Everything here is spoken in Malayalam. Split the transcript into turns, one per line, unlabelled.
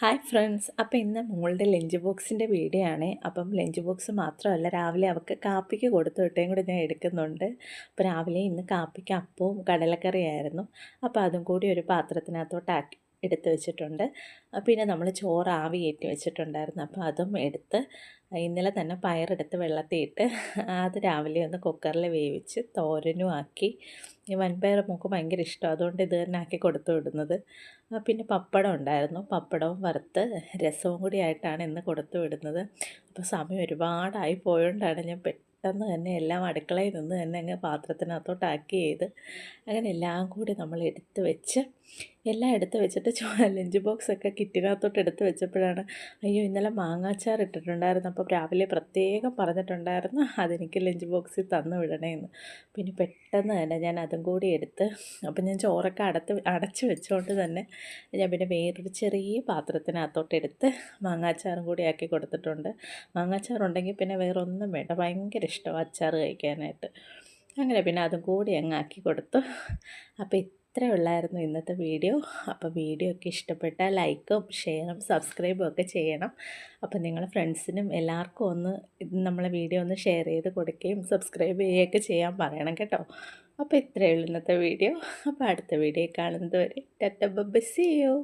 ഹായ് ഫ്രണ്ട്സ് അപ്പോൾ ഇന്ന് മോളുടെ ലഞ്ച് ബോക്സിന്റെ വീഡിയോ ആണ് അപ്പം ലഞ്ച് ബോക്സ് മാത്രമല്ല രാവിലെ അവൾക്ക് കാപ്പിക്ക് കൊടുത്തു വിട്ടേയും കൂടി ഞാൻ എടുക്കുന്നുണ്ട്. അപ്പോൾ രാവിലെ ഇന്ന് കാപ്പിക്ക് അപ്പവും കടലക്കറിയായിരുന്നു. അപ്പോൾ അതും കൂടി ഒരു പാത്രത്തിനകത്തോട്ടാക്കി. എടുത്ത് വെച്ചിട്ടുണ്ട്. പിന്നെ നമ്മൾ ചോറ് ആവി കയറ്റി വെച്ചിട്ടുണ്ടായിരുന്നു. അപ്പോൾ അതും എടുത്ത് ഇന്നലെ തന്നെ പയറെടുത്ത് വെള്ളത്തിയിട്ട് അത് രാവിലെ ഒന്ന് കുക്കറിൽ വേവിച്ച് തോരനും ആക്കി. ഈ വൻപയർ മൂക്ക് ഭയങ്കര ഇഷ്ടം. അതുകൊണ്ട് ഇത് തന്നെ ആക്കി കൊടുത്തു വിടുന്നത്. പിന്നെ പപ്പടം ഉണ്ടായിരുന്നു. പപ്പടവും വറുത്ത് രസവും കൂടി ആയിട്ടാണ് ഇന്ന് കൊടുത്തു വിടുന്നത്. അപ്പോൾ സമയം ഒരുപാടായി പോയോണ്ടാണ് ഞാൻ പെട്ടെന്ന് തന്നെ എല്ലാം അടുക്കളയിൽ നിന്ന് തന്നെ അങ്ങ് പാത്രത്തിനകത്തോട്ടാക്കി ചെയ്ത് അങ്ങനെ എല്ലാം കൂടി നമ്മൾ എടുത്ത് വെച്ച് എല്ലാം എടുത്ത് വെച്ചിട്ട് ലഞ്ച് ബോക്സൊക്കെ കിറ്റിനകത്തോട്ട് എടുത്ത് വെച്ചപ്പോഴാണ് അയ്യോ ഇന്നലെ മാങ്ങാച്ചാർ ഇട്ടിട്ടുണ്ടായിരുന്നു. അപ്പോൾ രാവിലെ പ്രത്യേകം പറഞ്ഞിട്ടുണ്ടായിരുന്നു അതെനിക്ക് ലഞ്ച് ബോക്സിൽ തന്നു വിടണേന്ന്. പിന്നെ പെട്ടെന്ന് തന്നെ ഞാൻ അതും കൂടി എടുത്ത് അപ്പം ഞാൻ ചോറൊക്കെ അടത്ത് അടച്ച് വെച്ചുകൊണ്ട് തന്നെ ഞാൻ പിന്നെ വേറൊരു ചെറിയ പാത്രത്തിനകത്തോട്ട് എടുത്ത് മാങ്ങാച്ചാറും കൂടി ആക്കി കൊടുത്തിട്ടുണ്ട്. മാങ്ങാച്ചാർ ഉണ്ടെങ്കിൽ പിന്നെ വേറൊന്നും വേണ്ട ഭയങ്കര ഇഷ്ടമാണ് അച്ചാർ കഴിക്കാനായിട്ട്. അങ്ങനെ പിന്നെ അതും കൂടി അങ്ങ് ആക്കി കൊടുത്തു. അപ്പോൾ ഇത്രേ ഉള്ളായിരുന്നു ഇന്നത്തെ വീഡിയോ. അപ്പോൾ വീഡിയോ ഒക്കെ ഇഷ്ടപ്പെട്ടാൽ ലൈക്കും ഷെയറും സബ്സ്ക്രൈബും ഒക്കെ ചെയ്യണം. അപ്പോൾ നിങ്ങളുടെ ഫ്രണ്ട്സിനും എല്ലാവർക്കും ഒന്ന് നമ്മളെ വീഡിയോ ഒന്ന് ഷെയർ ചെയ്ത് കൊടുക്കുകയും സബ്സ്ക്രൈബ് ചെയ്യുകയൊക്കെ ചെയ്യാൻ പറയണം കേട്ടോ. അപ്പോൾ ഇത്രയേ ഉള്ളൂ ഇന്നത്തെ വീഡിയോ. അപ്പോൾ അടുത്ത വീഡിയോ കാണുന്നത് വരെ ടറ്റ ബസ് ചെയ്യൂ